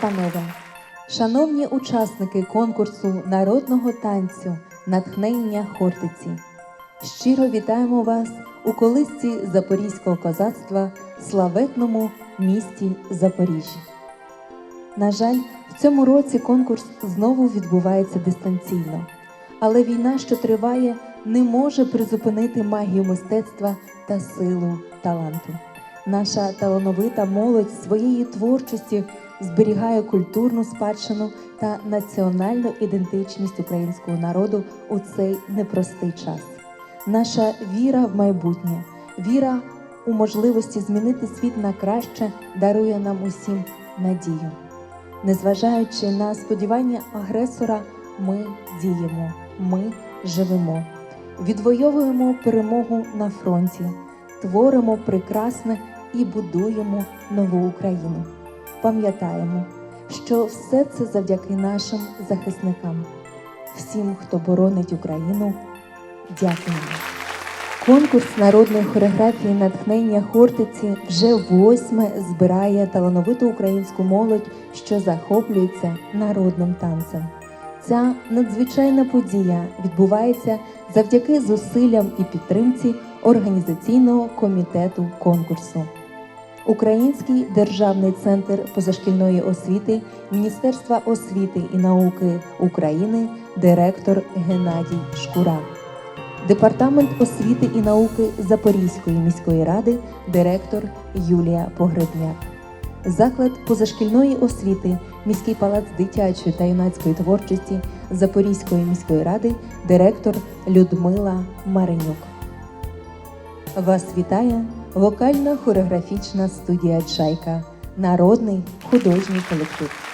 Панове, шановні учасники конкурсу народного танцю Натхнення Хортиці, щиро вітаємо вас у колисці запорізького козацтва славетному місті Запоріжжя. На жаль, в цьому році конкурс знову відбувається дистанційно, але війна, що триває, не може призупинити магію мистецтва та силу таланту. Наша талановита молодь своєю творчістю зберігає культурну спадщину та національну ідентичність українського народу у цей непростий час. Наша віра в майбутнє, віра у можливості змінити світ на краще дарує нам усім надію. Незважаючи на сподівання агресора, ми діємо, ми живемо, відвоюємо перемогу на фронті, творимо прекрасне і будуємо нову Україну. Пам'ятаємо, що все це завдяки нашим захисникам, всім, хто боронить Україну. Дякуємо. Конкурс народної хореографії натхнення Хортиці вже восьме збирає талановиту українську молодь, що захоплюється народним танцем. Ця надзвичайна подія відбувається завдяки зусиллям і підтримці організаційного комітету конкурсу. Український державний центр позашкільної освіти Міністерства освіти і науки України, директор Геннадій Шкура. Департамент освіти і науки Запорізької міської ради, директор Юлія Погребняк. Заклад позашкільної освіти, міський палац дитячої та юнацької творчості Запорізької міської ради, директор Людмила Маринюк. Вас вітає вокально-хореографічна студія Чайка, народний художній колектив.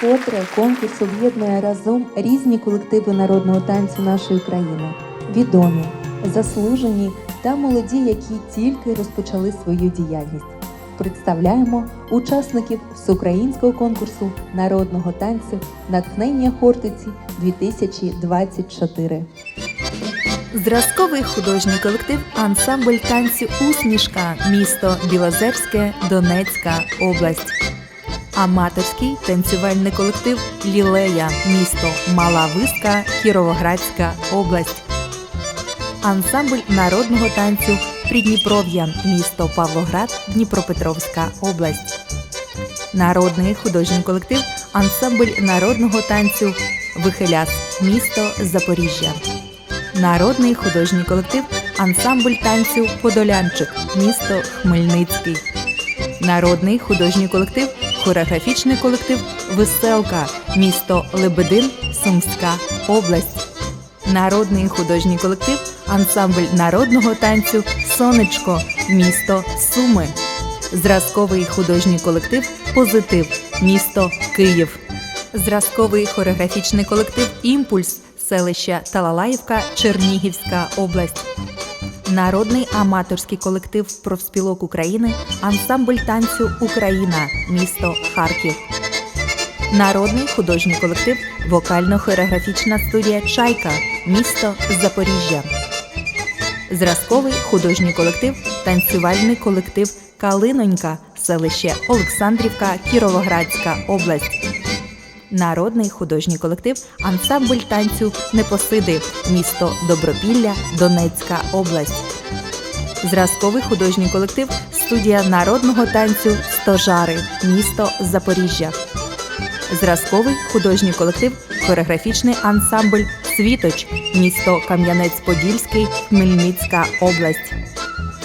Вкотре конкурс об'єднує разом різні колективи народного танцю нашої країни, відомі, заслужені та молоді, які тільки розпочали свою діяльність. Представляємо учасників всеукраїнського конкурсу народного танцю Натхнення Хортиці 2024. Зразковий художній колектив Ансамбль танцю Усмішка, місто Білозерське, Донецька область. Аматорський танцювальний колектив Лілея, місто Мала Виска, Кіровоградська область. Ансамбль народного танцю Придніпров'я, місто Павлоград, Дніпропетровська область. Народний художній колектив Ансамбль народного танцю Вихиляс, місто Запоріжжя. Народний художній колектив Ансамбль танцю Подолянчик, місто Хмельницький. Народний художній колектив Хореографічний колектив Веселка, місто Лебедин, Сумська область. Народний художній колектив Ансамбль народного танцю Сонечко, місто Суми. Зразковий художній колектив Позитив, місто Київ. Зразковий хореографічний колектив Імпульс, селище Талалаївка, Чернігівська область. Народний аматорський колектив профспілок України, ансамбль танцю Україна, місто Харків. Народний художній колектив Вокально-хореографічна студія Чайка, місто Запоріжжя. Зразковий художній колектив Танцювальний колектив Калинонька, селище Олександрівка, Кіровоградська область. Народний художній колектив Ансамбль танцю Непосиди, місто Добропілля, Донецька область. Зразковий художній колектив Студія народного танцю Стожари, місто Запоріжжя. Зразковий художній колектив Хореографічний ансамбль Світоч, місто Кам'янець-Подільський, Хмельницька область.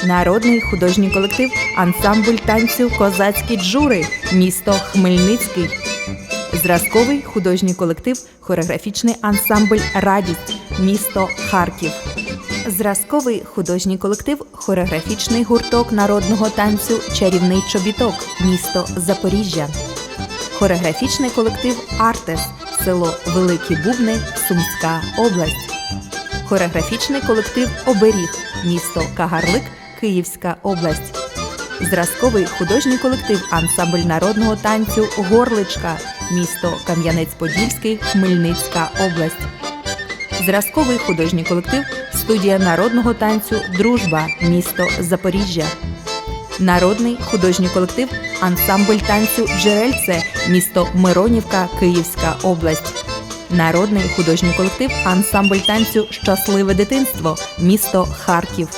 Народний художній колектив Ансамбль танцю Козацькі джури, місто Хмельницький. Зразковий художній колектив Хореографічний ансамбль Радість, місто Харків. Зразковий художній колектив Хореографічний гурток народного танцю Чарівний чобіток, місто Запоріжжя. Хореографічний колектив Артес, село Великі Бубни, Сумська область. Хореографічний колектив Оберіг, місто Кагарлик, Київська область. Зразковий художній колектив Ансамбль народного танцю Горличка, місто Кам'янець-Подільський, Хмельницька область. Зразковий художній колектив Студія народного танцю Дружба, місто Запоріжжя. Народний художній колектив Ансамбль танцю Джерельце, місто Миронівка, Київська область. Народний художній колектив Ансамбль танцю Щасливе дитинство, місто Харків.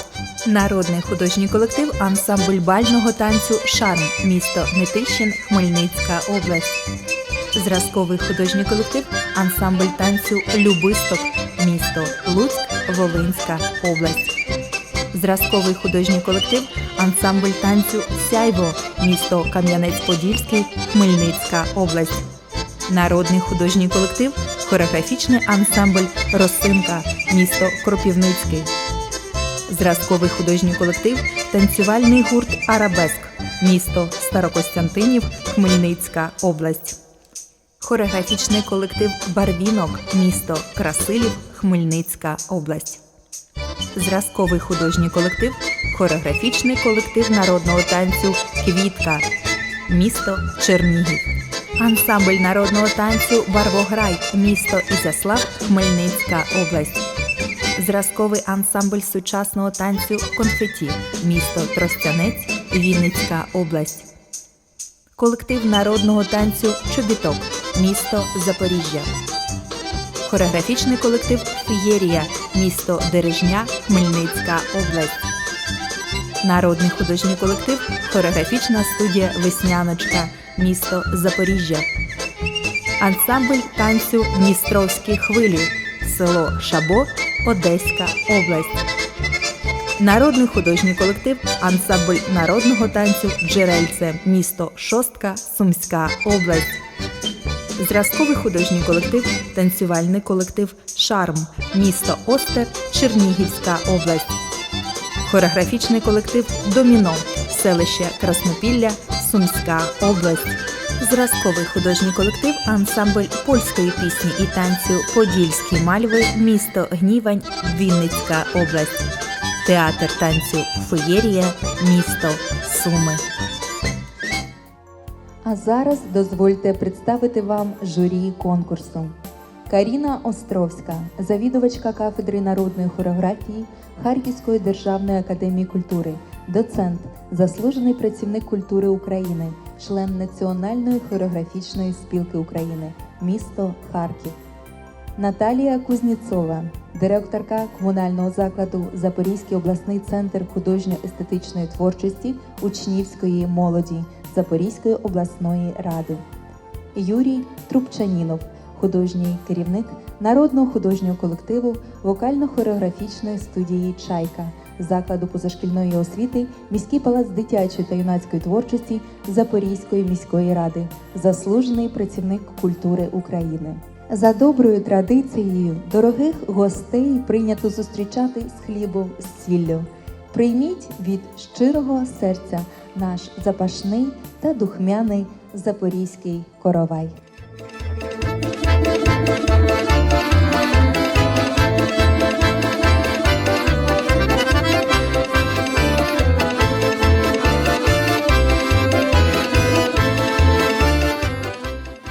Народний художній колектив Ансамбль бального танцю Шарм, місто Нетищин, Хмельницька область. Зразковий художній колектив Ансамбль танцю Любисток, місто Луцьк, Волинська область. Зразковий художній колектив Ансамбль танцю Сяйво, місто Кам'янець-Подільський, Хмельницька область. Народний художній колектив Хореографічний ансамбль Росинка, місто Кропівницький. Зразковий художній колектив Танцювальний гурт Арабеск, місто Старокостянтинів, Хмельницька область. Хореографічний колектив Барвінок, місто Красилів, Хмельницька область. Зразковий художній колектив Хореографічний колектив народного танцю Квітка, місто Чернігів. Ансамбль народного танцю Барвограй, місто Ізяслав, Хмельницька область. Зразковий ансамбль сучасного танцю Конфеті, місто Тростянець, Вінницька область. Колектив народного танцю Чобіток, місто Запоріжжя. Хореографічний колектив Фієрія, місто Дережня, Хмельницька область. Народний художній колектив Хореографічна студія Весняночка, місто Запоріжжя. Ансамбль танцю Дністровські хвилі, село Шабо, Одеська область. Народний художній колектив Ансамбль народного танцю Джерельце, місто Шостка, Сумська область. Зразковий художній колектив Танцювальний колектив Шарм, місто Остер, Чернігівська область. Хореографічний колектив Доміно, селище Краснопілля, Сумська область. Зразковий художній колектив Ансамбль польської пісні і танцю Подільські мальви, місто Гнівань, Вінницька область. Театр танцю Феєрія, місто Суми. А зараз дозвольте представити вам журі конкурсу. Каріна Островська, завідувачка кафедри народної хореографії Харківської державної академії культури, доцент, заслужений працівник культури України, член Національної хореографічної спілки України, місто Харків. Наталія Кузніцова, директорка комунального закладу Запорізький обласний центр художньо-естетичної творчості учнівської молоді Запорізької обласної ради. Юрій Трубчанінов, художній керівник народного художнього колективу вокально-хореографічної студії Чайка закладу позашкільної освіти міський палац дитячої та юнацької творчості Запорізької міської ради, заслужений працівник культури України. За доброю традицією дорогих гостей прийнято зустрічати з хлібом з сіллю. Прийміть від щирого серця наш запашний та духмяний запорізький коровай.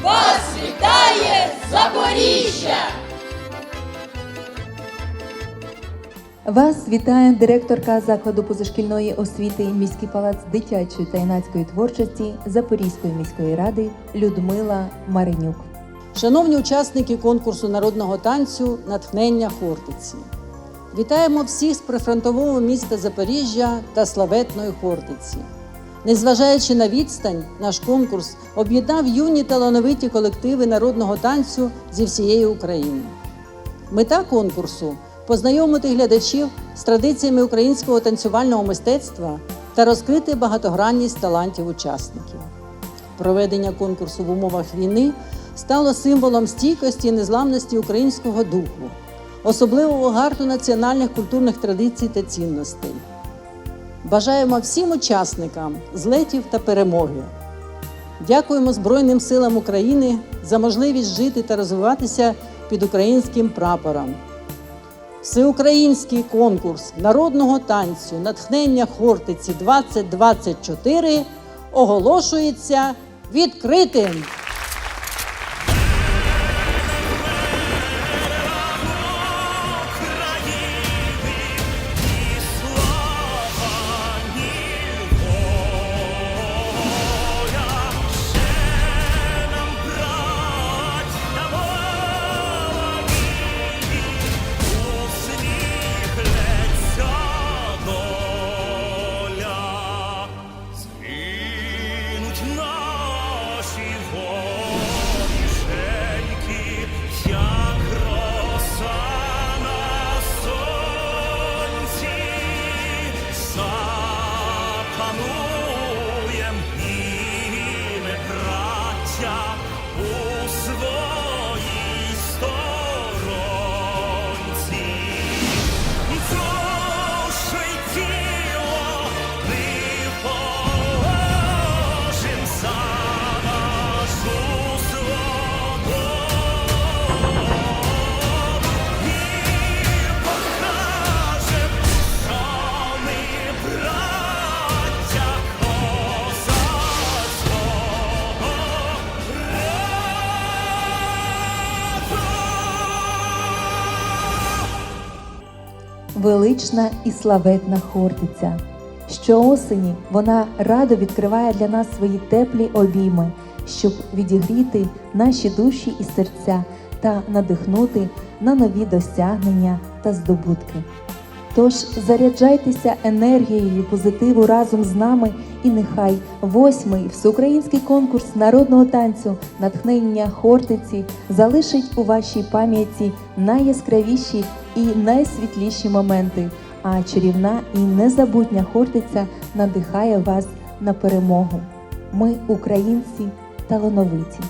Вас вітає! Вас вітає директорка закладу позашкільної освіти міський палац дитячої та юнацької творчості Запорізької міської ради Людмила Маринюк. Шановні учасники конкурсу народного танцю Натхнення Хортиці. Вітаємо всіх з прифронтового міста Запоріжжя та славетної Хортиці. Незважаючи на відстань, наш конкурс об'єднав юні талановиті колективи народного танцю зі всієї України. Мета конкурсу познайомити глядачів з традиціями українського танцювального мистецтва та розкрити багатогранність талантів учасників. Проведення конкурсу в умовах війни стало символом стійкості і незламності українського духу, особливого гарту національних культурних традицій та цінностей. Бажаємо всім учасникам злетів та перемоги. Дякуємо Збройним силам України за можливість жити та розвиватися під українським прапором. Всеукраїнський конкурс народного танцю Натхнення Хортиці 2024 оголошується відкритим. No. Велична і славетна Хортиця. Щоосені вона радо відкриває для нас свої теплі обійми, щоб відігріти наші душі і серця та надихнути на нові досягнення та здобутки. Тож заряджайтеся енергією позитиву разом з нами, і нехай восьмий всеукраїнський конкурс народного танцю натхнення Хортиці залишить у вашій пам'яті найяскравіші і найсвітліші моменти. А чарівна і незабутня Хортиця надихає вас на перемогу. Ми, українці, талановиті,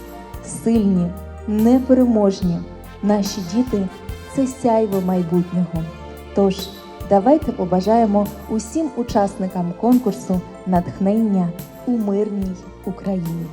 сильні, непереможні. Наші діти це сяйво майбутнього. Тож давайте побажаємо усім учасникам конкурсу натхнення у мирній Україні.